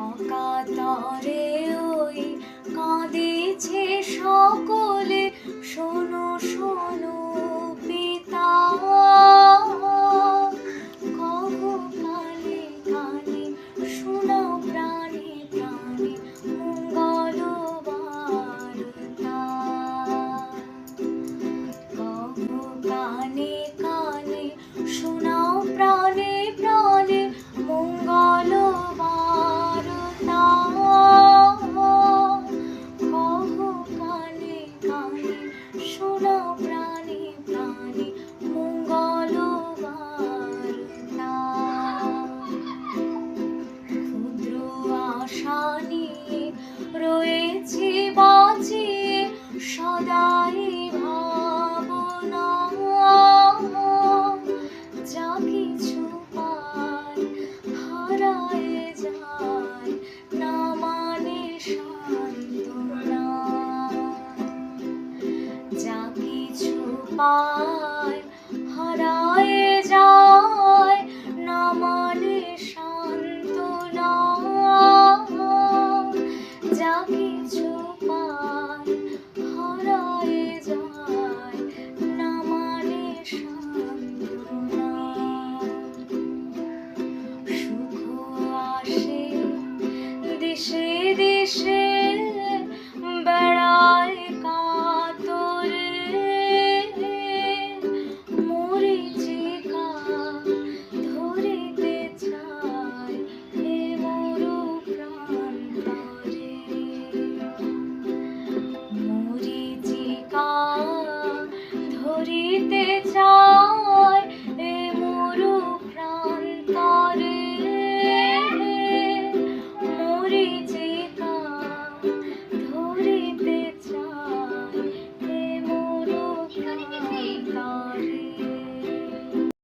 অকাতরে ওই কাঁদেছে সকলে। শোনো শোনো আশা নিয়ে রয়েছে বাঁচিয়ে সদাই ভাবনা যা কিছু পায় হারায় যায় না মানে সান্ত্বনা। যা কিছু পায় 你就把。দিতে চাই